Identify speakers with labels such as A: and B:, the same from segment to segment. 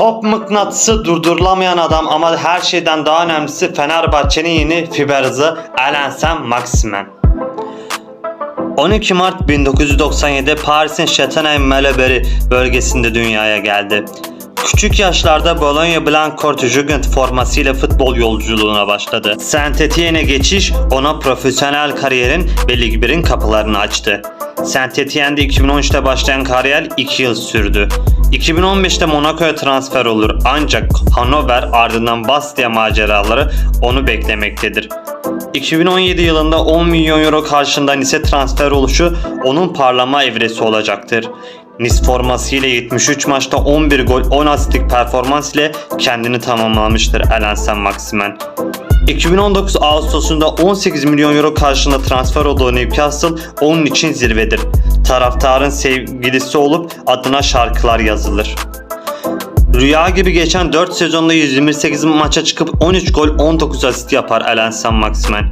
A: Top mıknatısı durdurulamayan adam ama her şeyden daha önemlisi Fenerbahçe'nin yeni fiberzı Alensen Maximen. 12 Mart 1997'de Paris'in Châtenay-Malabry bölgesinde dünyaya geldi. Küçük yaşlarda Bologna Blancourt Jugend formasıyla futbol yolculuğuna başladı. Saint Etienne'e geçiş ona profesyonel kariyerin ve Lig 1'in kapılarını açtı. Saint Etienne'de 2013'te başlayan kariyer 2 yıl sürdü. 2015'te Monaco'ya transfer olur ancak Hannover ardından Bastia maceraları onu beklemektedir. 2017 yılında 10 milyon euro karşılığında Nice transfer oluşu onun parlama evresi olacaktır. Nice formasıyla 73 maçta 11 gol 10 asistlik performans ile kendini tamamlamıştır Alensen Maximen. 2019 Ağustos'unda 18 milyon euro karşılığında transfer olduğu Newcastle onun için zirvedir. Taraftarın sevgilisi olup adına şarkılar yazılır. Rüya gibi geçen 4 sezonda 128 maça çıkıp 13 gol 19 asist yapar Alensan Maximen.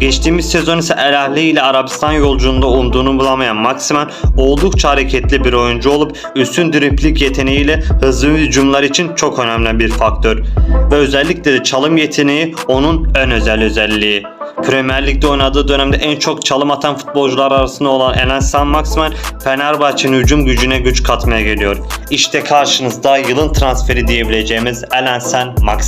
A: Geçtiğimiz sezon ise El Ahly ile Arabistan yolculuğunda umduğunu bulamayan Maximen oldukça hareketli bir oyuncu olup üstün driplik yeteneğiyle hızlı hücumlar için çok önemli bir faktör. Ve özellikle de çalım yeteneği onun en özel özelliği. Premier Lig'de oynadığı dönemde en çok çalım atan futbolcular arasında olan Elensan Maximen Fenerbahçe'nin hücum gücüne güç katmaya geliyor. İşte karşınızda yılın transferi diyebileceğimiz Elensan Maximen.